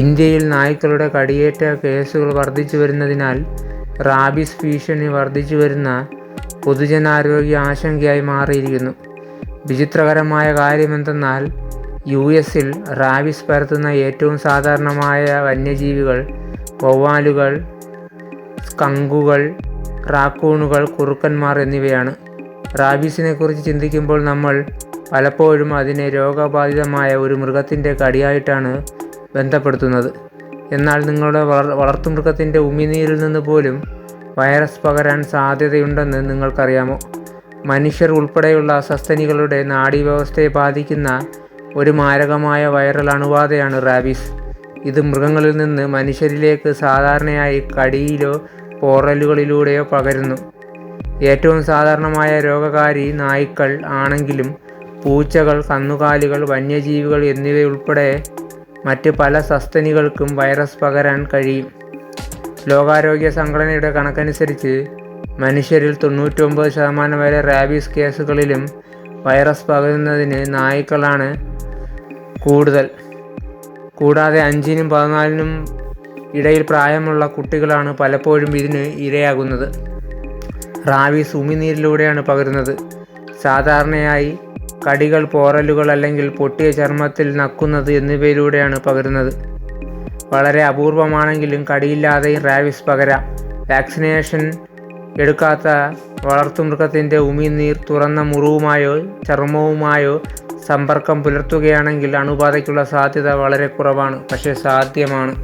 ഇന്ത്യയിൽ നായ്ക്കളുടെ കടിയേറ്റ കേസുകൾ വർദ്ധിച്ചു വരുന്നതിനാൽ റാബിസ് ഭീഷണി വർദ്ധിച്ചു വരുന്ന പൊതുജനാരോഗ്യ ആശങ്കയായി മാറിയിരിക്കുന്നു. വിചിത്രകരമായ കാര്യമെന്തെന്നാൽ യു എസിൽ റാബിസ് പരത്തുന്ന ഏറ്റവും സാധാരണമായ വന്യജീവികൾ വവ്വാലുകൾ സ്കങ്കുകൾ റാക്കൂണുകൾ കുറുക്കന്മാർ എന്നിവയാണ്. റാബീസിനെ കുറിച്ച് ചിന്തിക്കുമ്പോൾ നമ്മൾ പലപ്പോഴും അതിനെ രോഗബാധിതമായ ഒരു മൃഗത്തിന്റെ കടിയായിട്ടാണ് ബന്ധപ്പെടുത്തുന്നത്. എന്നാൽ നിങ്ങളുടെ വളർ വളർത്തുമൃഗത്തിന്റെ ഉമിനീരിൽ നിന്ന് പോലും വൈറസ് പകരാൻ സാധ്യതയുണ്ടെന്ന് നിങ്ങൾക്കറിയാമോ? മനുഷ്യർ ഉൾപ്പെടെയുള്ള സസ്തനികളുടെ നാഡീവ്യവസ്ഥയെ ബാധിക്കുന്ന ഒരു മാരകമായ വൈറൽ അണുബാധയാണ് റാബീസ്. ഇത് മൃഗങ്ങളിൽ നിന്ന് മനുഷ്യരിലേക്ക് സാധാരണയായി കടിയിലോ പോറലുകളിലൂടെയോ പകരുന്നു. ഏറ്റവും സാധാരണമായ രോഗകാരി നായ്ക്കൾ ആണെങ്കിലും പൂച്ചകൾ കന്നുകാലികൾ വന്യജീവികൾ എന്നിവയുൾപ്പെടെ മറ്റ് പല സസ്തനികൾക്കും വൈറസ് പകരാൻ കഴിയും. ലോകാരോഗ്യ സംഘടനയുടെ കണക്കനുസരിച്ച് മനുഷ്യരിൽ തൊണ്ണൂറ്റൊമ്പത് ശതമാനം വരെ റാബീസ് കേസുകളിലും വൈറസ് പകരുന്നതിന് നായ്ക്കളാണ് കൂടുതൽ. കൂടാതെ അഞ്ചിനും പതിനാലിനും ഇടയിൽ പ്രായമുള്ള കുട്ടികളാണ് പലപ്പോഴും ഇതിന് ഇരയാകുന്നത്. റാബീസ് ഉമിനീരിലൂടെയാണ് പകരുന്നത്. സാധാരണയായി കടികൾ പോറലുകൾ അല്ലെങ്കിൽ പൊട്ടിയ ചർമ്മത്തിൽ നക്കുന്നത് എന്നിവയിലൂടെയാണ് പകരുന്നത്. വളരെ അപൂർവമാണെങ്കിലും കടിയില്ലാതെയും റാവിസ് പകരാം. വാക്സിനേഷൻ എടുക്കാത്ത വളർത്തുമൃഗത്തിന്റെ ഉമിനീർ തുറന്ന മുറിവുമായോ ചർമ്മവുമായോ സമ്പർക്കം പുലർത്തുകയാണെങ്കിൽ അണുബാധയ്ക്കുള്ള സാധ്യത വളരെ കുറവാണ് പക്ഷേ സാധ്യമാണ്.